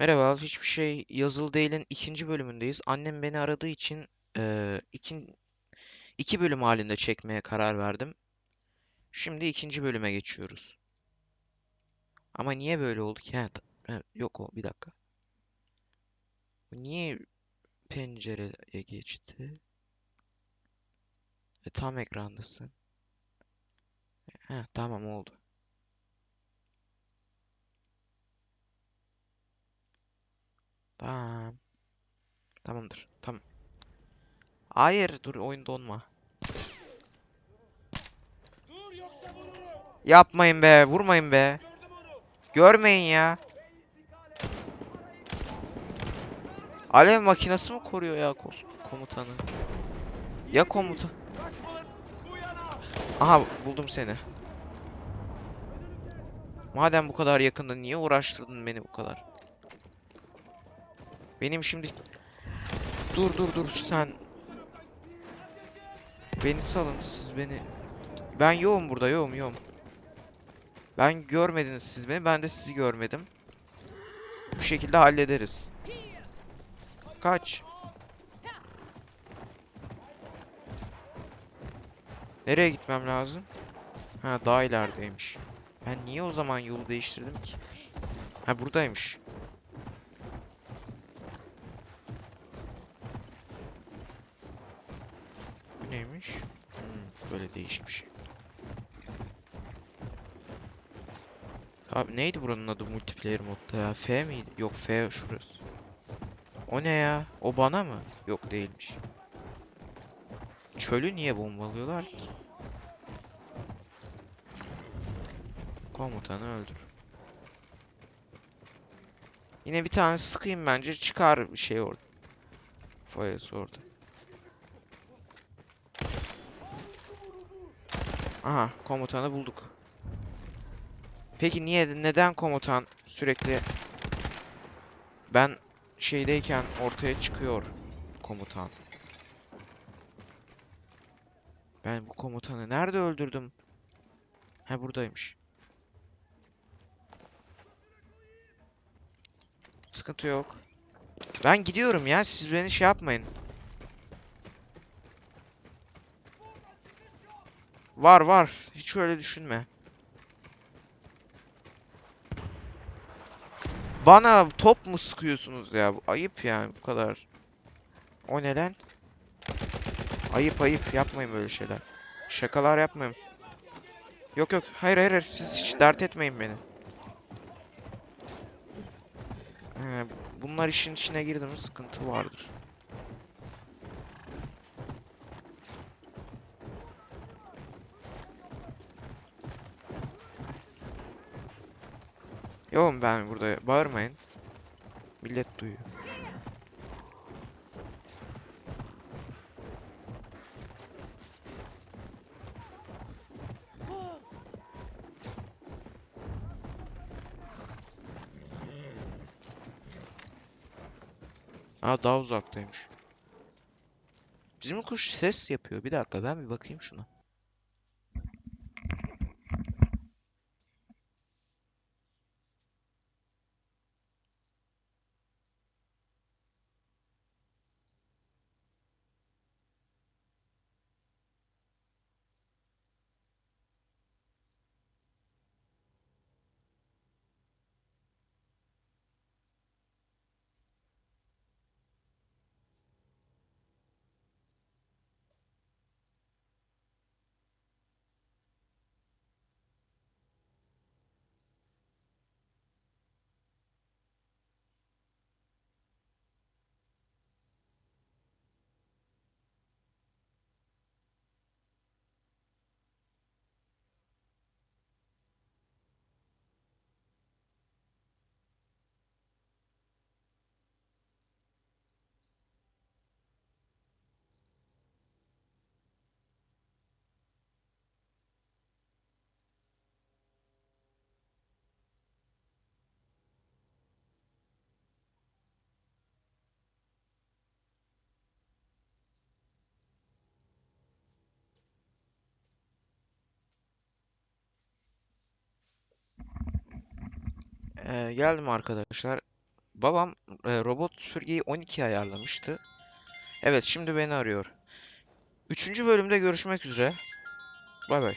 Merhaba, hiçbir şey yazılı değil'in ikinci bölümündeyiz. Annem beni aradığı için eee iki, iki bölüm halinde çekmeye karar verdim. Şimdi ikinci bölüme geçiyoruz. Ama niye böyle oldu ki? He, yok o, bir dakika. Niye pencereye geçti? E, tam ekrandasın. He, tamam oldu. Tamam. Tamamdır. Tamam. Hayır, dur oyun donma. Yapmayın be, vurmayın be. Görmeyin ya. Alev makinesi mi koruyor ya komutanı? Ya komutan? Aha buldum seni. Madem bu kadar yakında niye uğraştırdın beni bu kadar? Benim şimdi... Dur dur dur sen... Beni salın siz beni... Ben yoğum burada yoğum yoğum. Ben görmediniz siz beni ben de sizi görmedim. Bu şekilde hallederiz. Kaç. Nereye gitmem lazım? Ha daha ilerideymiş. Ben niye o zaman yolu değiştirdim ki? Ha buradaymış. Neymiş? Hmm, böyle değişik bir şey. Abi neydi buranın adı multiplayer modda ya? F miydi? Yok F şurası. O ne ya? O bana mı? Yok değilmiş. Çölü niye bombalıyorlar ki? Komutanı öldür. Yine bir tane sıkayım bence çıkar bir şey orada. Fayası orada. Aha komutanı bulduk. Peki niye neden komutan sürekli ben şeydeyken ortaya çıkıyor komutan? Ben bu komutanı nerede öldürdüm? Ha buradaymış. Sıkıntı yok. Ben gidiyorum ya. Siz beni şey yapmayın. Var var. Hiç öyle düşünme. Bana top mu sıkıyorsunuz ya? Ayıp yani bu kadar. O ne lan? Ayıp ayıp. Yapmayın böyle şeyler. Şakalar yapmayın. Yok yok. Hayır hayır. hayır. Siz hiç dert etmeyin beni. He, bunlar işin içine girdi mi sıkıntı vardır. Yoğum ben burada. Bağırmayın. Millet duyuyor. Aa daha uzaktaymış. Bizim kuş ses yapıyor. Bir dakika ben bir bakayım şuna. Ee, geldim arkadaşlar. babam e, robot süpürgeyi 12 ayarlamıştı. Evet şimdi beni arıyor. Üçüncü bölümde görüşmek üzere. Bay bay.